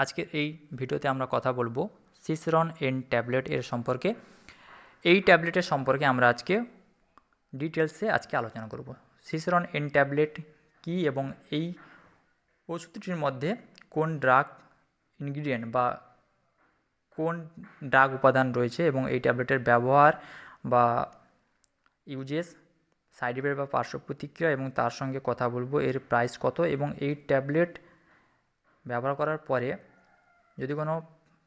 আজকের এই ভিডিওতে আমরা কথা বলব সিসরন এন ট্যাবলেট এর সম্পর্কে। এই ট্যাবলেটের সম্পর্কে আমরা আজকে ডিটেলসে আজকে আলোচনা করব। সিসরন এন ট্যাবলেট কী এবং এই ওষুধটির মধ্যে কোন ড্রাগ ইনগ্রিডিয়েন্ট বা কোন ড্রাগ উপাদান রয়েছে এবং এই ট্যাবলেটের ব্যবহার বা ইউজেস সাইড ইফেক্ট বা পার্শ্ব প্রতিক্রিয়া এবং তার সঙ্গে কথা বলব এর প্রাইস কত এবং এই ট্যাবলেট ব্যবহার করার পরে যদি কোনো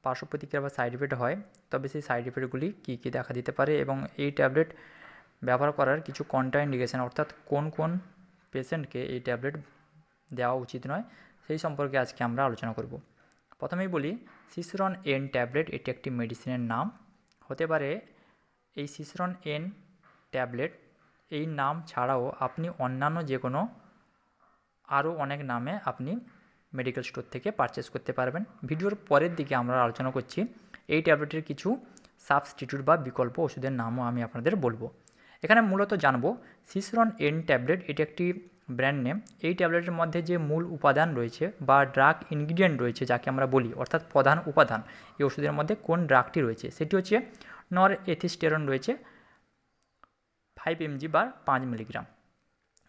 পার্শ্ব প্রতিক্রিয়া বা সাইড ইফেক্ট হয়, তবে সেই সাইড ইফেক্টগুলি কী কী দেখা দিতে পারে এবং এই ট্যাবলেট ব্যবহার করার কিছু কন্ট্রাইন্ডিকেশন অর্থাৎ কোন কোন পেশেন্টকে এই ট্যাবলেট দেওয়া উচিত নয়, সেই সম্পর্কে আজকে আমরা আলোচনা করব। প্রথমেই বলি সিসরন এন ট্যাবলেট এটি একটি মেডিসিনের নাম। হতে পারে এই সিসরন এন ট্যাবলেট এই নাম ছাড়াও আপনি অন্যান্য যে কোনো আরও অনেক নামে আপনি মেডিকেল স্টোর থেকে পারচেস করতে পারবেন। ভিডিওর পরের দিকে আমরা আলোচনা করছি এই ট্যাবলেটের কিছু সাবস্টিটিউট বা বিকল্প ওষুধের নামও আমি আপনাদের বলব। এখানে মূলত জানব সিসরন এন ট্যাবলেট এটি একটি ব্র্যান্ড নেম এই ট্যাবলেটের মধ্যে যে মূল উপাদান রয়েছে বা ড্রাগ ইনগ্রিডিয়েন্ট রয়েছে যাকে আমরা বলি, অর্থাৎ প্রধান উপাদান, এই ওষুধের মধ্যে কোন ড্রাগটি রয়েছে? সেটি হচ্ছে নর এথিস্টেরন রয়েছে ফাইভ এমজি বা পাঁচ মিলিগ্রাম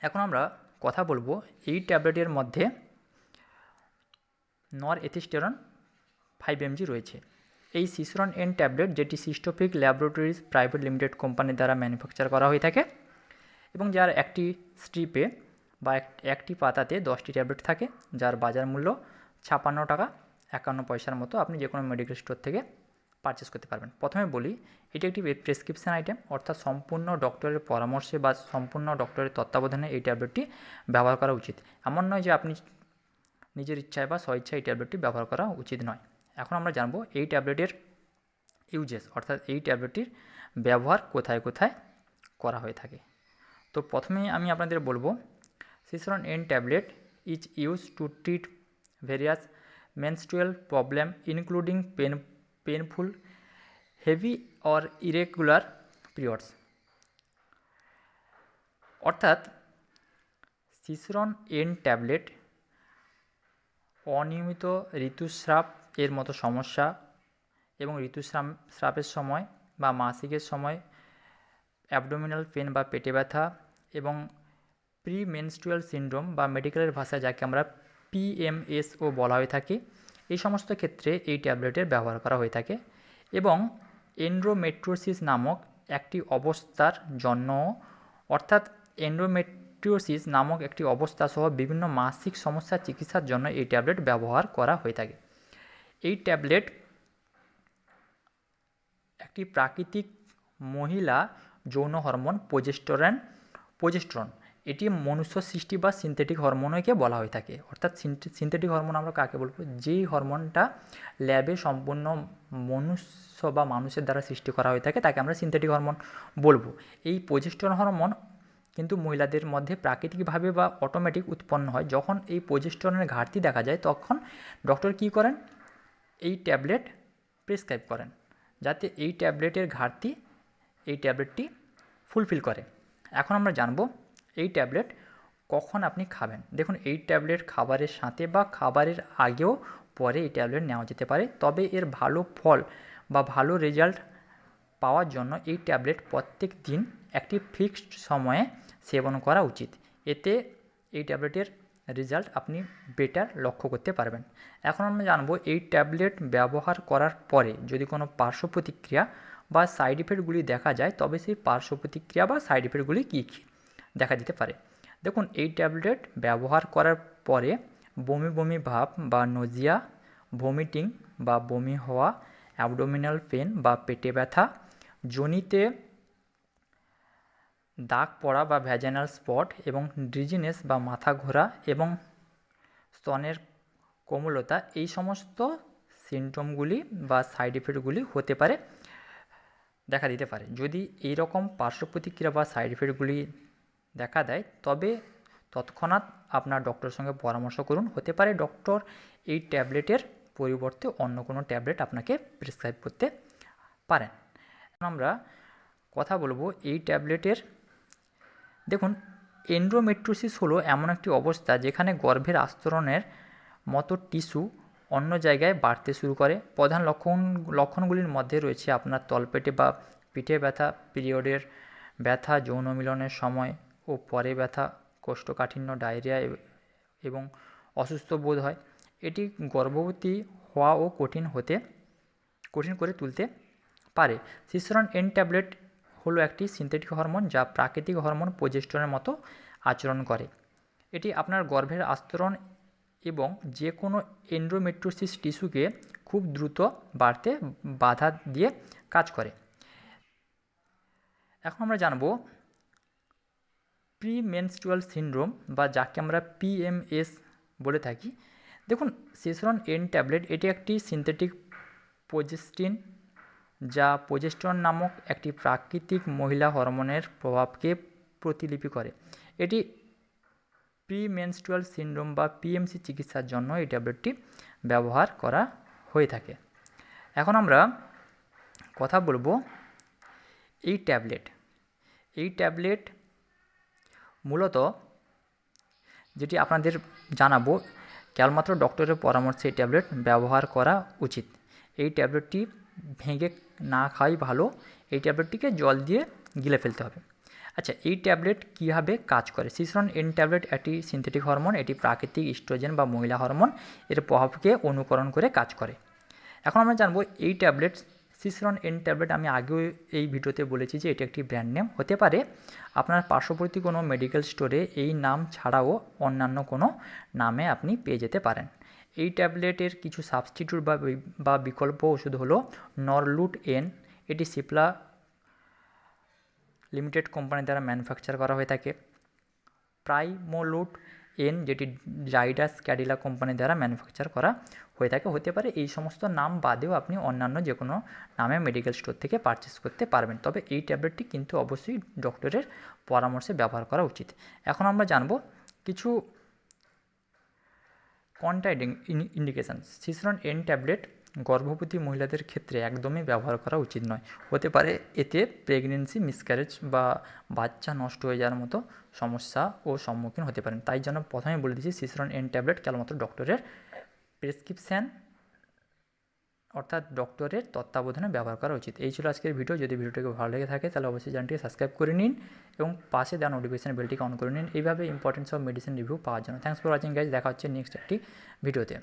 এখন আমরা কথা বলব এই ট্যাবলেটের মধ্যে নর এথিস্টেরন ফাইভ এমজি রয়েছে। এই সিসরন এন ট্যাবলেট, যেটি সিস্টোফিক ল্যাবরেটরিজ প্রাইভেট লিমিটেড কোম্পানির দ্বারা ম্যানুফ্যাকচার করা হয়ে থাকে এবং যার একটি স্ট্রিপে বা একটি পাতাতে দশটি ট্যাবলেট থাকে, যার বাজার মূল্য ছাপান্ন টাকা, একান্ন পয়সার মতো আপনি যে কোনো মেডিকেল স্টোর থেকে পারচেস করতে পারবেন। প্রথমে বলি, এটি একটি প্রেসক্রিপশান আইটেম অর্থাৎ সম্পূর্ণ ডক্টরের পরামর্শে বা সম্পূর্ণ ডক্টরের তত্ত্বাবধানে এই ট্যাবলেটটি ব্যবহার করা উচিত। এমন নয় যে আপনি নিজের ইচ্ছায় বা স্বইচ্ছায় এই ট্যাবলেটটি ব্যবহার করা উচিত নয়। এখন আমরা জানব এই ট্যাবলেটের ইউজেস, অর্থাৎ এই ট্যাবলেটটির ব্যবহার কোথায় কোথায় করা হয়ে থাকে। তো প্রথমেই আমি আপনাদের বলব, সিসরন N tablet is use to treat various menstrual problem, including pain painful heavy or irregular periods. অর্থাৎ সিসরন এন ট্যাবলেট অনিয়মিত ঋতুস্রাব এর মতো সমস্যা এবং ঋতুস্রাব, স্রাবের সময় বা মাসিকের সময় অ্যাবডোমিনাল পেন বা পেটে ব্যথা এবং প্রি মেনস্ট্রুয়াল সিনড্রোম বা মেডিকেলের ভাষায় যাকে আমরা পিএমএসও বলা হয়ে থাকি, এই সমস্ত ক্ষেত্রে এই ট্যাবলেটের ব্যবহার করা হয়ে থাকে এবং এন্ড্রোমেট্রোসিস নামক একটি অবস্থার জন্য অর্থাৎ এন্ড্রোমেট্রিওসিস নামক একটি অবস্থা সহ বিভিন্ন মাসিক সমস্যার চিকিৎসার জন্য এই ট্যাবলেট ব্যবহার করা হয়ে থাকে। এই ট্যাবলেট একটি প্রাকৃতিক মহিলা যৌন হরমোন প্রোজেস্টোরেন, প্রোজেস্ট্রন। এটি মনুষ্য সৃষ্টি বা সিনথেটিক হরমোনকে বলা হয়ে থাকে। অর্থাৎ সিনথেটিক হরমোন আমরা কাকে বলব? যেই হরমোনটা ল্যাবে সম্পূর্ণ মনুষ্য বা মানুষের দ্বারা সৃষ্টি করা হয়ে থাকে, তাকে আমরা সিনথেটিক হরমোন বলব। এই প্রোজেস্টন হরমোন কিন্তু মহিলাদের মধ্যে প্রাকৃতিকভাবে বা অটোমেটিক উৎপন্ন হয়। যখন এই প্রোজেস্টনের ঘাটতি দেখা যায়, তখন ডক্টর কী করেন? এই ট্যাবলেট প্রেসক্রাইব করেন, যাতে এই ট্যাবলেটের ঘাটতি এই ট্যাবলেটটি ফুলফিল করে। এখন আমরা জানব, এই ট্যাবলেট কখন আপনি খাবেন? দেখুন, এই ট্যাবলেট খাবারের সাথে বা খাবারের আগেও পরে এই ট্যাবলেট নেওয়া যেতে পারে, তবে এর ভালো ফল বা ভালো রেজাল্ট পাওয়ার জন্য এই ট্যাবলেট প্রত্যেক দিন একটি ফিক্সড সময়ে সেবন করা উচিত। এতে এই ট্যাবলেটের রেজাল্ট আপনি বেটার লক্ষ্য করতে পারবেন। এখন আমরা জানব এই ট্যাবলেট ব্যবহার করার পরে যদি কোনো পার্শ্ব প্রতিক্রিয়া বা সাইড ইফেক্টগুলি দেখা যায়, তবে সেই পার্শ্ব প্রতিক্রিয়া বা সাইড ইফেক্টগুলি কী কী দেখা দিতে পারে? দেখুন, এই ট্যাবলেট ব্যবহার করার পরে বমি বমি ভাব বা নজিয়া, ভমিটিং বা বমি হওয়া, অ্যাবডোমিনাল পেন বা পেটে ব্যথা, জনিতে দাগ পড়া বা ভ্যাজানাল স্পট এবং ড্রিজিনেস বা মাথা ঘোরা এবং স্তনের কোমলতা, এই সমস্ত সিমটমগুলি বা সাইড ইফেক্টগুলি হতে পারে, দেখা দিতে পারে। যদি এই রকম পার্শ্ব প্রতিক্রিয়া বা সাইড ইফেক্টগুলি দেখা দেয়, তবে তৎক্ষণাৎ আপনার ডক্টরের সঙ্গে পরামর্শ করুন। হতে পারে ডক্টর এই ট্যাবলেটের পরিবর্তে অন্য কোনো ট্যাবলেট আপনাকে প্রেসক্রাইব করতে পারেন। আমরা কথা বলব এই ট্যাবলেটের দেখুন এন্ড্রোমেট্রোসিস হলো এমন একটি অবস্থা যেখানে গর্ভের আস্তরণের মতো টিস্যু অন্য জায়গায় বাড়তে শুরু করে। প্রধান লক্ষণ, লক্ষণগুলির মধ্যে রয়েছে আপনার তলপেটে বা পিঠে ব্যথা, পিরিয়ডের ব্যথা, যৌন মিলনের সময় ও পরে ব্যথা, কোষ্ঠকাঠিন্য, ডায়রিয়া এবং অসুস্থ বোধ হয়। এটি গর্ভবতী হওয়া ও কঠিন হতে, কঠিন করে তুলতে পারে। সিস্টেরন এন ট্যাবলেট হলো একটি সিনথেটিক হরমোন যা প্রাকৃতিক হরমোন প্রোজেস্টেরনের মতো আচরণ করে। এটি আপনার গর্ভের আস্তরণ এবং যে কোনো এন্ড্রোমেট্রোসিস টিস্যুকে খুব দ্রুত বাড়তে বাধা দিয়ে কাজ করে। এখন আমরা জানব প্রি মেনস্ট্রুয়াল সিনড্রোম বা যাকে আমরা পিএমএস বলে থাকি। দেখুন সেসরন এন ট্যাবলেট এটি একটি সিনথেটিক প্রোজেস্টিন যা প্রোজেস্টন নামক একটি প্রাকৃতিক মহিলা হরমোনের প্রভাবকে প্রতিলিপি করে। এটি প্রিমেনস্ট্রুয়াল সিনড্রোম বা পিএমসি চিকিৎসার জন্য এই ট্যাবলেটটি ব্যবহার করা হয়ে থাকে। এখন আমরা কথা বলব এই ট্যাবলেট। এই ট্যাবলেট মূলত যেটি আপনাদের জানাব, কেবলমাত্র ডক্টরের পরামর্শে এই ট্যাবলেট ব্যবহার করা উচিত। এই ট্যাবলেটটি ভেঙে না খাওয়াই ভালো। এই ট্যাবলেটটিকে জল দিয়ে গিলে ফেলতে হবে। আচ্ছা এই ট্যাবলেট কীভাবে কাজ করে? সিসরন এন ট্যাবলেট একটি সিনথেটিক হরমোন এটি প্রাকৃতিক ইস্ট্রোজেন বা মহিলা হরমোন এর প্রভাবকে অনুকরণ করে কাজ করে। এখন আমরা জানব এই ট্যাবলেট, সিসরন এন ট্যাবলেট, আমি আগেও এই ভিডিওতে বলেছি যে এটি একটি ব্র্যান্ড নেম হতে পারে আপনার পার্শ্ববর্তী কোনো মেডিকেল স্টোরে এই নাম ছাড়াও অন্যান্য কোনো নামে আপনি পেয়ে যেতে পারেন। এই ট্যাবলেটের কিছু সাবস্টিটিউট বা বা বিকল্প ওষুধ হলো নরলুট এন। এটি সিপলা লিমিটেড কোম্পানি দ্বারা ম্যানুফ্যাকচার করা হয়ে থাকে। প্রাইমোলুট এন, যেটি জাইডাস ক্যাডিলা কোম্পানি দ্বারা ম্যানুফ্যাকচার করা হয়ে থাকে, হতে পারে এই সমস্ত নাম বাদেও আপনি অন্যান্য যে কোনো নামে মেডিকেল স্টোর থেকে পারচেস করতে পারবেন। তবে এই ট্যাবলেটটি কিন্তু অবশ্যই ডক্টরের পরামর্শে ব্যবহার করা উচিত। এখন আমরা জানব কিছু কন্ট্রা ইন্ডিকেশান। সিসরন এন ট্যাবলেট গর্ভবতী মহিলাদের ক্ষেত্রে একদমই ব্যবহার করা উচিত নয়। হতে পারে এতে প্রেগনেন্সি মিসক্যারেজ বা বাচ্চা নষ্ট হয়ে যাওয়ার মতো সমস্যা ও সম্মুখীন হতে পারেন। তাই জন্য প্রথমে বলে দিচ্ছি, সিসরন এন ট্যাবলেট কেবলমাত্র ডক্টরের প্রেসক্রিপশান অর্থাৎ ডক্টরের তত্ত্বাবধানে ব্যবহার করা উচিত। এই ছিল আজকের ভিডিও। যদি ভিডিওটিকে ভালো লেগে থাকে, তাহলে অবশ্যই চ্যানেলটিকে সাবস্ক্রাইব করে নিন এবং পাশে দেওয়া নোটিফিকেশন বেলটিকে অন করে নিন। এইভাবে ইম্পর্টেন্স অফ মেডিসিন রিভিউ পাওয়ার জন্য। থ্যাংকস ফর ওয়াচিং গাইজ দেখা হচ্ছে নেক্সট একটি ভিডিওতে।